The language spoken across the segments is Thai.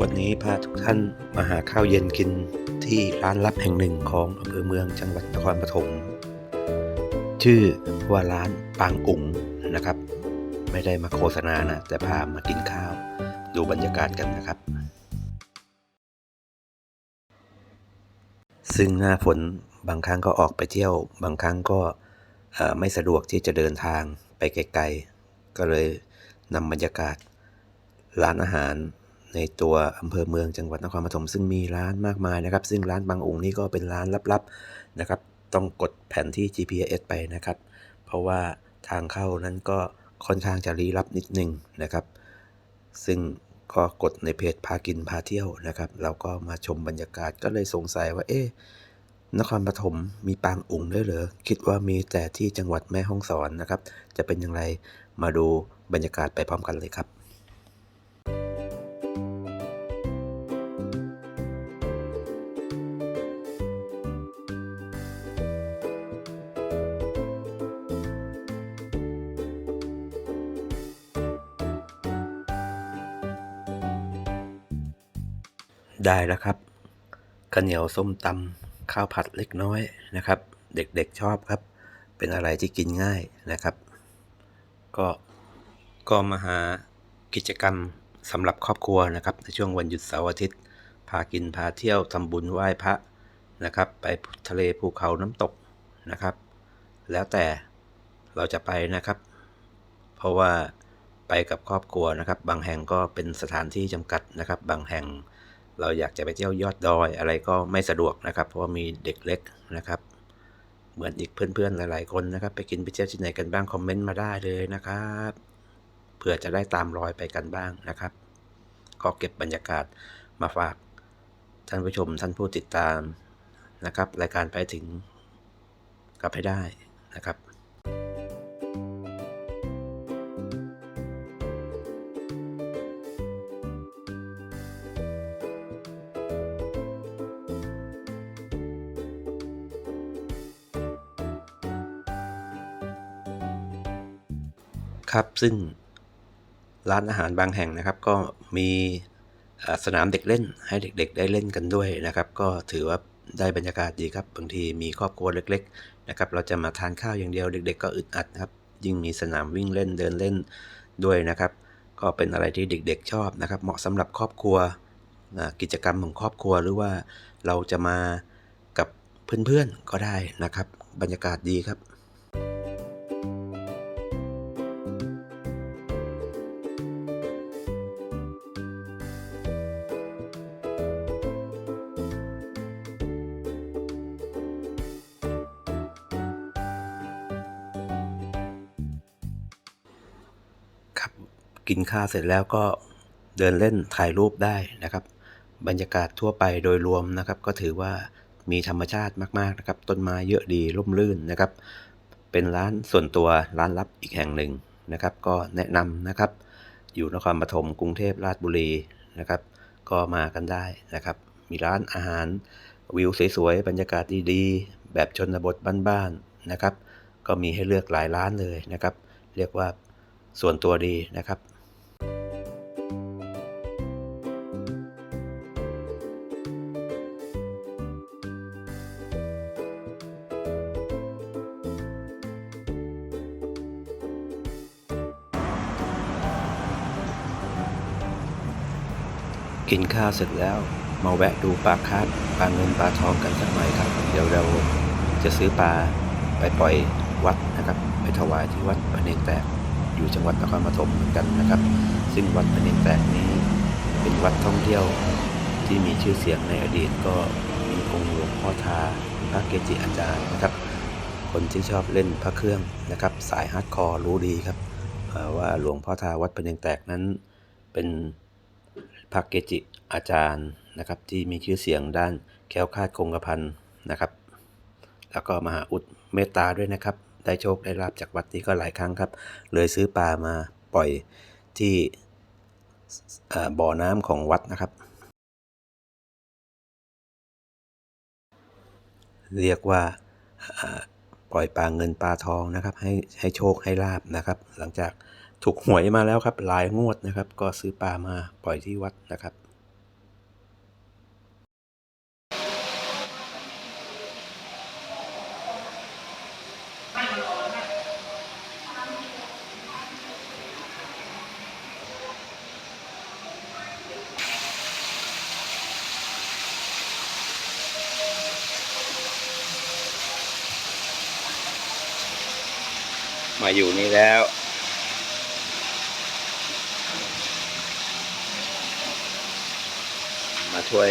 วันนี้พาทุกท่านมาหาข้าวเย็นกินที่ร้านลับแห่งหนึ่งของอำเภอเมืองจังหวัดนครปฐมชื่อว่าร้านปางอุ๋งนะครับ ไม่ได้มาโฆษณานะ แต่พามากินข้าว ดูบรรยากาศกันนะครับ ซึ่งหน้าฝนบางครั้งก็ออกไปเที่ยว บางครั้งก็ไม่สะดวกที่จะเดินทางไปไกลๆ ก็เลยนำบรรยากาศร้านอาหาร ในตัวอำเภอเมืองจังหวัดนครปฐมซึ่งมีร้านมากมายนะครับ ซึ่งร้านบางองค์นี่ก็เป็นร้านลับๆนะครับ ต้องกดแผนที่ GPS ไปนะครับ เพราะว่าทางเข้านั้นก็ค่อนข้างจะลี้ลับนิดนึงนะครับ ซึ่งก็กดในเพจพากินพาเที่ยวนะครับ เราก็มาชมบรรยากาศก็เลยสงสัยว่าเอ๊ะนครปฐมมีปางอุ๋งด้วยเหรอ คิดว่ามีแต่ที่จังหวัดแม่ฮ่องสอนนะครับ จะเป็นอย่างไรมาดูบรรยากาศไปพร้อมกันเลยครับ ได้แล้วครับข้าวเหนียวส้มตำข้าวผัดเล็กน้อยนะครับ เด็กๆชอบครับ เป็นอะไรที่กินง่ายนะครับ ก็ก็มาหากิจกรรมสำหรับครอบครัวนะครับ ในช่วงวันหยุดเสาร์อาทิตย์ พากินพาเที่ยวทำบุญไหว้พระนะครับ ไปทะเลภูเขาน้ำตกนะครับ แล้วแต่เราจะไปนะครับ เพราะว่าไปกับครอบครัวนะครับ บางแห่งก็เป็นสถานที่จำกัดนะครับ บางแห่ง เราอยากจะไปเที่ยวยอดดอยอะไรก็ไม่สะดวกนะครับ เพราะมีเด็กเล็กนะครับ เหมือนอีกเพื่อนๆหลายๆคนนะครับ ไปกินไปเที่ยวที่ไหนกันบ้างคอมเมนต์มาได้เลยนะครับเผื่อจะได้ตามรอยไปกันบ้างนะครับ ก็เก็บบรรยากาศมาฝากท่านผู้ชมท่านผู้ติดตามนะครับ รายการไปถึงกลับให้ได้นะครับ ครับ ซึ่งร้านอาหารบางแห่งนะครับ ก็มีสนามเด็กเล่นให้เด็กๆ ได้เล่นกันด้วยนะครับ ก็ถือว่าได้บรรยากาศดีครับ บางทีมีครอบครัวเล็ก ๆ นะครับ เราจะมาทานข้าวอย่างเดียวเด็ก ๆ ก็อึดอัดครับ ยิ่งมีสนามวิ่งเล่นเดินเล่นด้วยนะครับ ก็เป็นอะไรที่เด็ก ๆ ชอบนะครับ เหมาะสำหรับครอบครัวกิจกรรมของครอบครัวหรือว่าเราจะมากับเพื่อนๆก็ได้นะครับ บรรยากาศดีครับ กินข้าวเสร็จแล้วก็เดินเล่นถ่ายรูปได้นะครับ บรรยากาศทั่วไปโดยรวมนะครับ ก็ถือว่ามีธรรมชาติมากๆนะครับ ต้นไม้เยอะดีร่มรื่นนะครับ เป็นร้านส่วนตัวร้านลับอีกแห่งหนึ่งนะครับ ก็แนะนำนะครับ อยู่นครปฐมกรุงเทพราชบุรีนะครับ ก็มากันได้นะครับ มีร้านอาหารวิวสวยๆบรรยากาศดีๆ แบบชนบทบ้านๆนะครับ ก็มีให้เลือกหลายร้านเลยนะครับ เรียกว่าส่วนตัวดีนะครับ กินข้าวเสร็จแล้ว มาแวะดูปลาคาร์ฟปลาเงินปลาทองกันสักหน่อยครับ เดี๋ยวเราจะซื้อปลาไปปล่อยวัดนะครับ ไปถวายที่วัดพระเนงแตกอยู่จังหวัดนครปฐมเหมือนกันนะครับ ซึ่งวัดพระเนงแตกนี้เป็นวัดท่องเที่ยวที่มีชื่อเสียงในอดีตก็มีองค์หลวงพ่อทาพระเกจิอาจารย์นะครับ คนที่ชอบเล่นพระเครื่องนะครับ สายฮาร์ดคอร์รู้ดีครับว่าหลวงพ่อทาวัดพระเนงแตกนั้นเป็น พระเกจิอาจารย์นะครับที่มีชื่อเสียงด้านแคล้วคลาดคงกระพันนะครับ แล้วก็มหาอุดเมตตาด้วยนะครับ ได้โชคได้ลาบจากวัดนี้ก็หลายครั้งครับ เลยซื้อปลามาปล่อยที่บ่อน้ำของวัดนะครับ เรียกว่าปล่อยปลาเงินปลาทองนะครับ ให้ให้โชคให้ลาบนะครับ หลังจาก ถูกหวยมาแล้วครับ หลายงวดนะครับ ก็ซื้อปลามาปล่อยที่วัดนะครับมาอยู่นี่แล้ว มาช่วย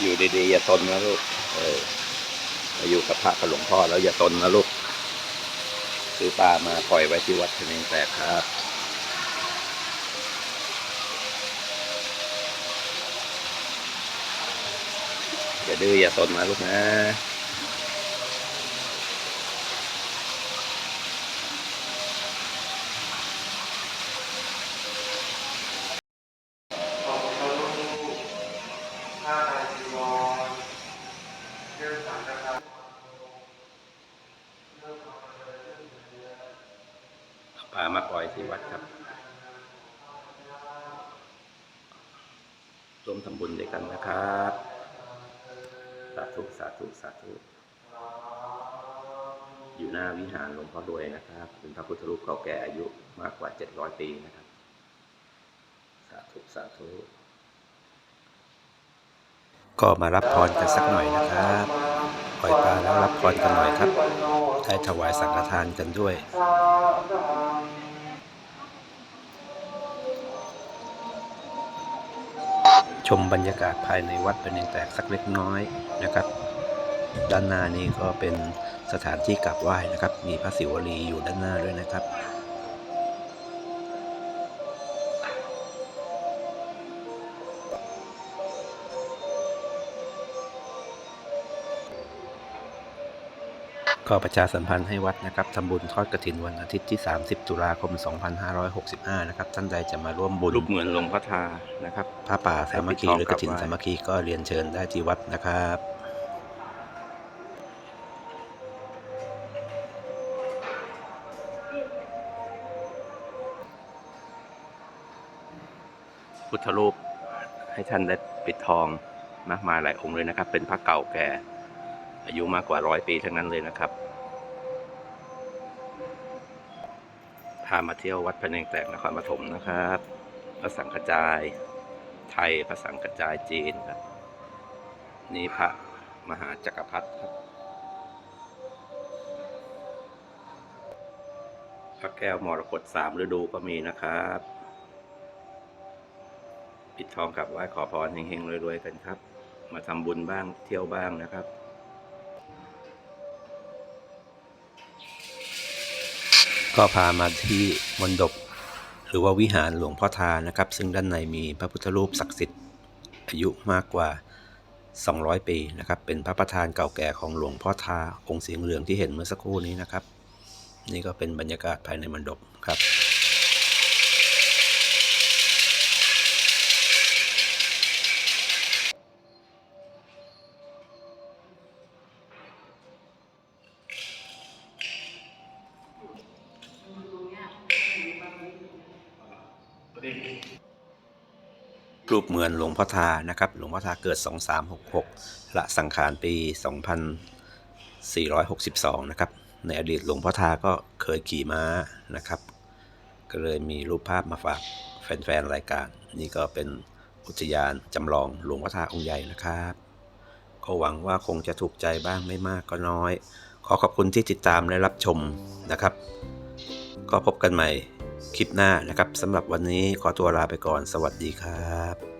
อยู่ดีๆอย่าตนนะลูก เออมาอยู่กับพระกับหลวงพ่อแล้วอย่าตนนะลูกซื้อปลามาปล่อยไว้ที่วัดพะเนงแตกครับอย่าดื้ออย่าตนนะลูกนะ อยที่วัดครับร่วมทำบุญด้วยกันนะครับ สาธุ สาธุ สาธุ อยู่หน้าวิหารหลวงพ่อรวยนะครับ เป็นพระพุทธรูปเก่าแก่อายุมากกว่า 700 ปีนะครับ สาธุ สาธุ ก็มารับพรกันสักหน่อยนะครับปล่อยปลาแล้วรับพรกันหน่อยครับ ได้ถวายสังฆทานกันด้วย ชมบรรยากาศภายในวัดเป็นอย่างแตกสักเล็กน้อยนะครับ ด้านหน้านี้ก็เป็นสถานที่กราบไหว้นะครับ มีพระศิวลีอยู่ด้านหน้าด้วยนะครับ ก็ประชาสัมพันธ์ให้วัดนะครับทำบุญทอดกระถินวันอาทิตย์ที่ 30 ตุลาคม 2565 นะครับ ท่านใดจะมาร่วมบุญรูปเหมือนหลวงพ่อทานะครับพระป่าสามัคคีหรือกระถินสามัคคีก็เรียนเชิญได้ที่วัดนะครับพุทธรูปให้ท่านได้ปิดทองมากมายหลายองค์เลยนะครับ เป็นพระเก่าแก่ อายุมากกว่าร้อยปีทั้งนั้นเลยนะครับ พามาเที่ยววัดพระเนงแตกนครปฐมนะครับพระสังฆจายไทยพระสังฆจายจีนครับ นี่พระมหาจักรพรรดิครับพระแก้วมรกตสามฤดูก็มีนะครับ ปิดทองกลับไหว้ขอพรเฮงๆรวยๆกันครับ มาทำบุญบ้างเที่ยวบ้างนะครับ ก็พามาที่มณฑปหรือว่าวิหารหลวงพ่อทานะครับ ซึ่งด้านในมีพระพุทธรูปศักดิ์สิทธิ์อายุมากกว่า 200 ปีนะครับ เป็นพระประธานเก่าแก่ของหลวงพ่อทาองค์สีเหลืองที่เห็นเมื่อสักครู่นี้นะครับ นี่ก็เป็นบรรยากาศภายในมณฑปครับ รูปเหมือนหลวงพ่อทานะครับ หลวงพ่อทาเกิด 2366 ละสังขารปี 2462 นะครับ ในอดีตหลวงพ่อทาก็เคยขี่ม้านะครับ ก็เลยมีรูปภาพมาฝากแฟนๆ รายการ นี่ก็เป็นอุทยานจำลองหลวงพ่อทาองค์ใหญ่นะครับ ก็หวังว่าคงจะถูกใจบ้างไม่มากก็น้อย ขอขอบคุณที่ติดตามและรับชมนะครับ ก็พบกันใหม่ คลิปหน้านะครับสำหรับวันนี้ขอตัวลาไปก่อน สวัสดีครับ